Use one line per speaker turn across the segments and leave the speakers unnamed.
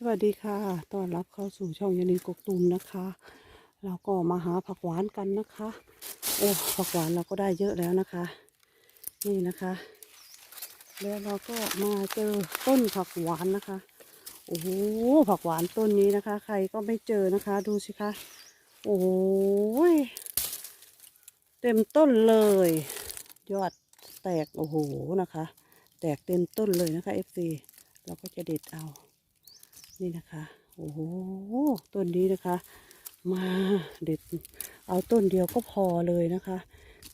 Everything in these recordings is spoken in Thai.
สวัสดีค่ะ ต้อนรับเข้าสู่ช่องยานินกกตุมนะคะ เราก็มาหาผักหวานกันนะคะ โอ้ผักหวานเราก็ได้เยอะแล้วนะคะ นี่นะคะ แล้วเราก็มาเจอต้นผักหวานนะคะ โอ้โห ผักหวานต้นนี้นะคะ ใครก็ไม่เจอนะคะ ดูสิคะ โอ้ย เต็มต้นเลย ยอดแตก โอ้โห นะคะ แตกเต็มต้นเลยนะคะ FC เราก็จะเด็ดเอา นี่นะคะ โอ้โห ต้นนี้นะคะ มาเด็ด เอาต้นเดียวก็พอเลยนะคะ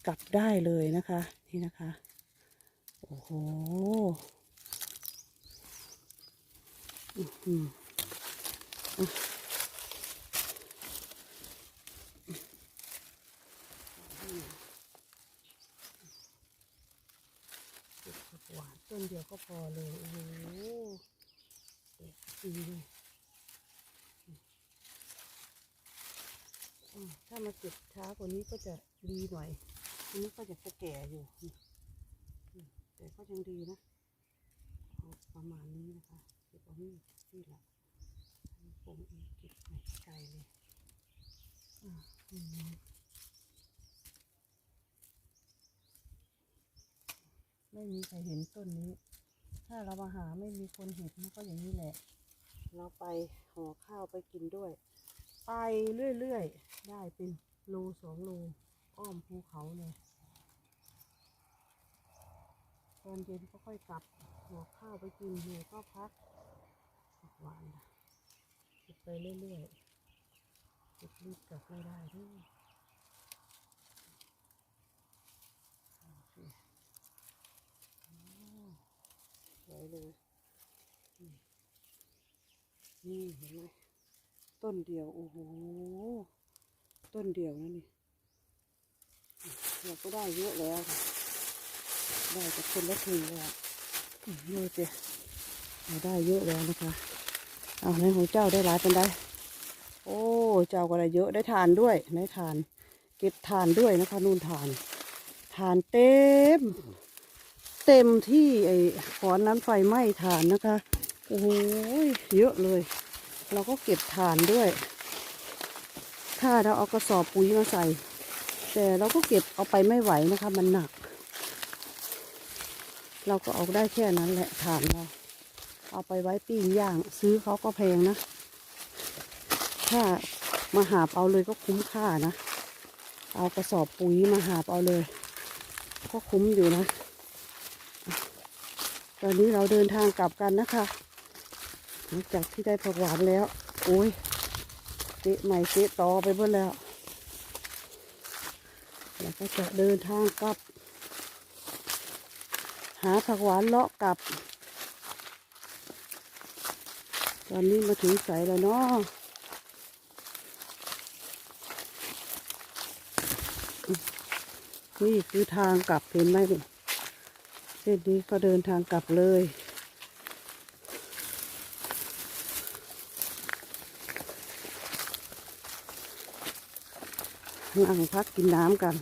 กลับได้เลยนะคะ นี่นะคะ โอ้โหอื้อหืออะเด็ดผักหวานต้นเดียวก็พอเลยโอ้โห ดีเลยถ้ามาเก็บช้ากว่านี้ก็จะดีหน่อยอันนี้ก็จะแก่อยู่ แต่ก็ยังดีนะ ประมาณนี้นะคะเก็บเอานี่นี่แหละผมเองเก็บไปไกลเลยอ่าอืมไม่มีใครเห็นต้นนี้ ถ้าเรามาหาไม่มีคนเห็นมันก็อย่างนี้แหละ เราไปห่อข้าวไปกินด้วย ไปเรื่อยๆ ได้เป็นโลสองโลอ้อมภูเขาเลยตอนเย็นก็ค่อยกลับห่อข้าวไปกินอยู่ก็พักหวานเก็บไปเรื่อยๆเก็บรีบกลับไม่ได้ด้วยสวยเลย นี่เห็นไหมต้นเดียว โอ้โห ต้นเดียวนะนี่เราก็ได้เยอะแล้วค่ะได้จากคนละทีแล้วดูสิเราได้เยอะแล้วนะคะเอาในของเจ้าได้หลายเป็นได้ โอ้เจ้าก็ได้เยอะได้ทานด้วยได้ทาน เก็บทานด้วยนะคะนู่นทานทานเต็ม เต็มที่ไอ้ขอนนั้นไฟไหม้ทานนะคะ โอ้โหเยอะเลย เราก็เก็บฐานด้วย ถ้าเราเอากระสอบปุ๋ยมาใส่ แต่เราก็เก็บเอาไปไม่ไหวนะคะ มันหนัก เราก็เอาได้แค่นั้นแหละฐานเรา เอาไปไว้ปิ้งย่าง ซื้อเขาก็แพงนะ ถ้ามาหาเอาเลยก็คุ้มค่านะ เอากระสอบปุ๋ยมาหาเอาเลย ก็คุ้มอยู่นะตอนนี้เราเดินทางกลับกันนะคะ ลังจากที่ได้ผักหวานแล้วโอ้ยเกะใหม่เกะต่อไปหมดแล้ว แล้วก็จะเดินทางกลับ หาผักหวานเลาะกลับ ตอนนี้มาถึงใสแล้วเนาะนี่คือทางกลับเห็นไหมนี่เส้นนี้ก็เดินทางกลับเลย นั่งพักกินน้ำกัน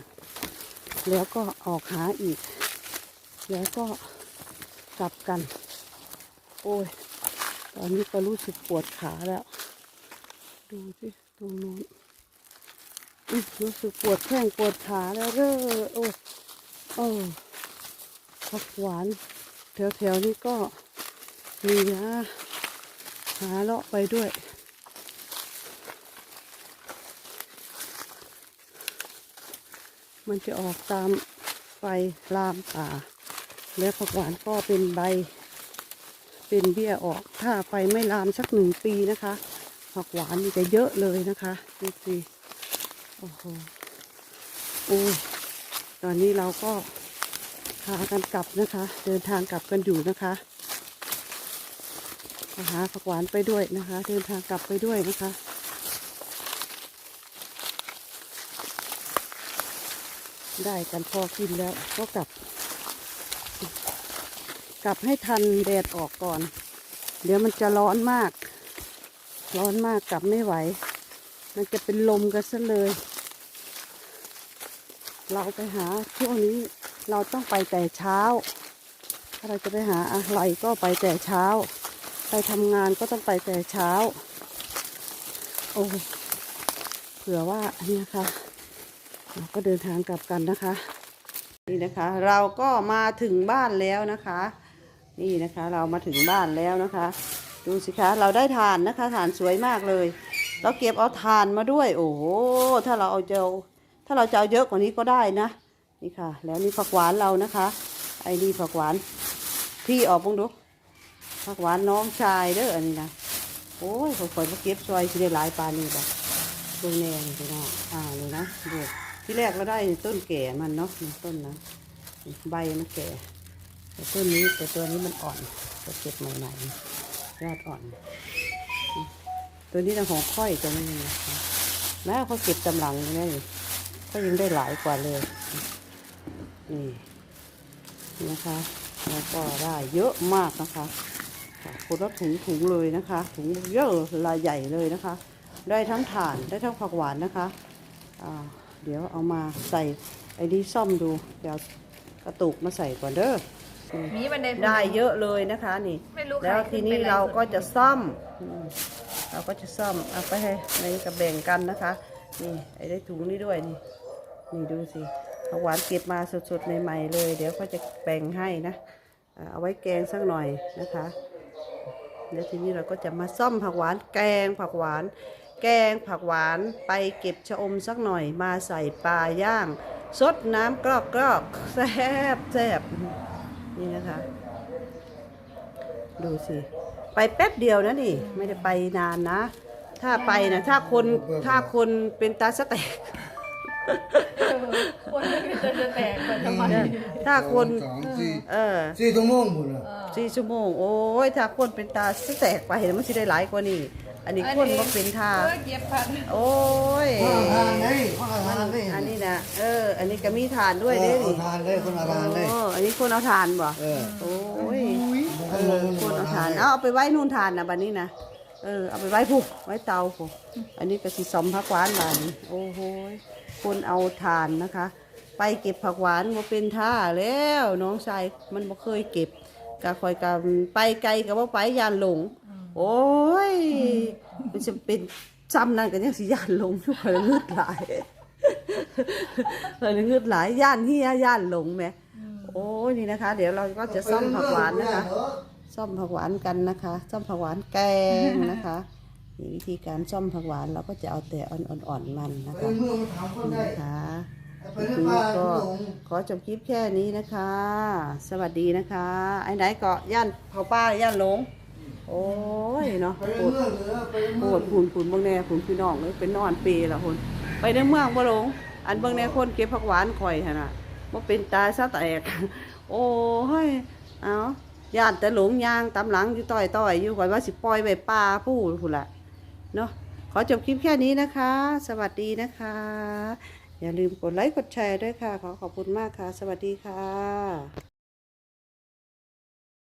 แล้วก็ออกหาอีก แล้วก็กลับกัน โอ้ย ตอนนี้ก็รู้สึกปวดขาแล้ว ดูสิตรงนู้นรู้สึกปวดแข้งปวดขาแล้วเด้อโอ้โอ้ผักหวานแถวๆนี้ก็มีนะหาเลาะไปด้วย มันจะออกตามไฟลามป่า แล้วผักหวานก็เป็นใบ เป็นเบี้ยออก ถ้าไฟไม่ลามสักหนึ่งปีนะคะ ผักหวานนี่จะเยอะเลยนะคะดูสิโอ้โหโอ้ยตอนนี้เราก็พากันกลับนะคะ เดินทางกลับกันอยู่นะคะหาผักหวานไปด้วยนะคะ เดินทางกลับไปด้วยนะคะ ได้กันพอกินแล้วก็กลับ กลับให้ทันแดดออกก่อน เดี๋ยวมันจะร้อนมาก ร้อนมากกลับไม่ไหว มันจะเป็นลมกันซะเลย เราไปหาช่วงนี้เราต้องไปแต่เช้า ถ้าเราจะไปหาอะไรก็ไปแต่เช้า ไปทำงานก็ต้องไปแต่เช้า โอ้เผื่อว่าเนี่ยค่ะ ก็เดินทางกลับกันนะคะ นี่นะคะ เราก็มาถึงบ้านแล้วนะคะ นี่นะคะเรามาถึงบ้านแล้วนะคะ ดูสิคะเราได้ทานนะคะทานสวยมากเลย เราเก็บเอาทานมาด้วย โอ้โหถ้าเราเอาเจาถ้าเราจะเอาเยอะกว่านี้ก็ได้นะนี่ค่ะ แล้วนี่ผักหวานเรานะคะ ไอ้นี่ผักหวานพี่ออกบ้างดูผักหวานน้องชายเด้ออันนี้นะโอ้ยผมคอยมาเก็บซอยที่ได้หลายปลานี่แบบดูแน่นี่พี่น้องอ่านี่นะดู ที่แรกเราได้ต้นแก่มันเนาะต้นนะใบมันแก่ แต่ต้นนี้แต่ตัวนี้มันอ่อนก็เก็บใหม่ๆยอดอ่อน ตัวนี้นะของค่อยจะไม่มีนะคะแม้เขาเก็บจำหลังนี่ก็ยังได้หลายกว่าเลย นี่นี่นะคะแล้วก็ได้เยอะมากนะคะค่ะคนละถุงถุงเลยนะคะ ถุงเยอะลายใหญ่เลยนะคะ ได้ทั้งถ่านได้ทั้งผักหวานนะคะอ่า เดี๋ยวเอามาใส่ไอ้นี่ซ่อมดู เดี๋ยวกระตุกมาใส่ก่อนเด้ออืม
มีบันได
ได้เยอะเลยนะคะนี่
ไม่รู้ใคร
แล้วทีนี้
ขึ้นไปไลฟ์
เราก็
สด
จะซ่อมอืมเราก็จะซ่อมเอาไปให้ในกระแบ่งกันนะคะ นี่ไอ้ได้ถุงนี้ด้วยนี่ นี่ดูสิผักหวานเก็บมาสดๆใหม่ๆเลย เดี๋ยวก็จะแบ่งให้นะอ่าเอาไว้แกงสักหน่อยนะคะเดี๋ยวทีนี้เราก็จะมาซ่อมผักหวานแกงผักหวาน แกงผักหวานไปเก็บชะอมสักหน่อยมาใส่ปลาย่างซดน้ำกรอกกรอกๆแซ่บแซ่บนี่นะคะ ดูสิ ไปแป๊บเดียวนะนี่ ไม่ได้ไปนานนะ ถ้าไปนะถ้าคนถ้าคนเป็นตาสแตก
คนไม่มีจะแตกก่อนทำไม
ถ้าคน
สองสี่
เออ
สี่ชั่วโมงบุญอะ
สี่ชั่วโมง โอ้ยถ้าคนเป็นตาสแตกไปมันจะได้หลายกว่านี้ อันนี้คนก็เป็นทา
เออเก็บพัน
โอ้ย
คนละทานเลยคนละทานเลย
อันนี้นะเออ อันนี้ก็มีทานด้วย
เอ
เด้
อ
นี่
เอาทานเลยคนละทานเลย
โอ้อันนี้คนเอาทานบ่
เออ
โอ้ย
เอ
เอ
อ
อคนเอาทานเอาเอาไปไว้นู่นทานนะบัดนี้นะเออเอาไปไว้ผูกไว้เตาผูกอันนี้ก็สิสมผักหวานบานนี้โอ้โหยคนเอาทานนะคะ ไปเก็บผักหวานมาเป็นท่าแล้วน้องชายมันบ่เคยเก็บกะคอยกันไปไกลกับว่าไปยานหลง โอ้ยมันจะเป็นซ้ำนั่นกันยังสิยานลงทุกคนละงึดหลายเลยงึดหลายย่านเฮียย่านลงแหม่โอ้ยนี่นะคะ เดี๋ยวเราก็จะซ่อมผักหวานนะคะซ่อมผักหวานกันนะคะซ่อมผักหวานแกงนะคะนี่วิธีการซ่อมผักหวานเราก็จะเอาแต่อ่อนๆมันนะคะ
นี่
นะคะก็ขอจบคลิปแค่นี้นะคะ สวัสดีนะคะไอ้ไหนเกาะย่านเผาป้าย่านหลง โอ้ยเนาะ
ไป
ป
เรื่อ
ว
ง
ด
เมืองเหนือไป
ป
เมือ
ว
ง
ดผุนผุนเบางแน่ผุนพี่น้องเลยเป็นนอนเปรละคนไปในเมืองบ่หลงอันเบางแน่คนเก็บผักหวานข่อยหั่นน่ะบ่เป็นตายซะแตก โอ้ยเอาญาติแต่หลงยางตามหลังอยู่ต่อยต่อยๆอยู่ข่อยว่าสิปล่อยไว้ป่าผู้พุ่นละเนาะขอจบคลิปแค่นี้นะคะ สวัสดีนะคะ อย่าลืมกดไลค์กดแชร์ด้วยค่ะ ขอขอบคุณมากค่ะ สวัสดีค่ะ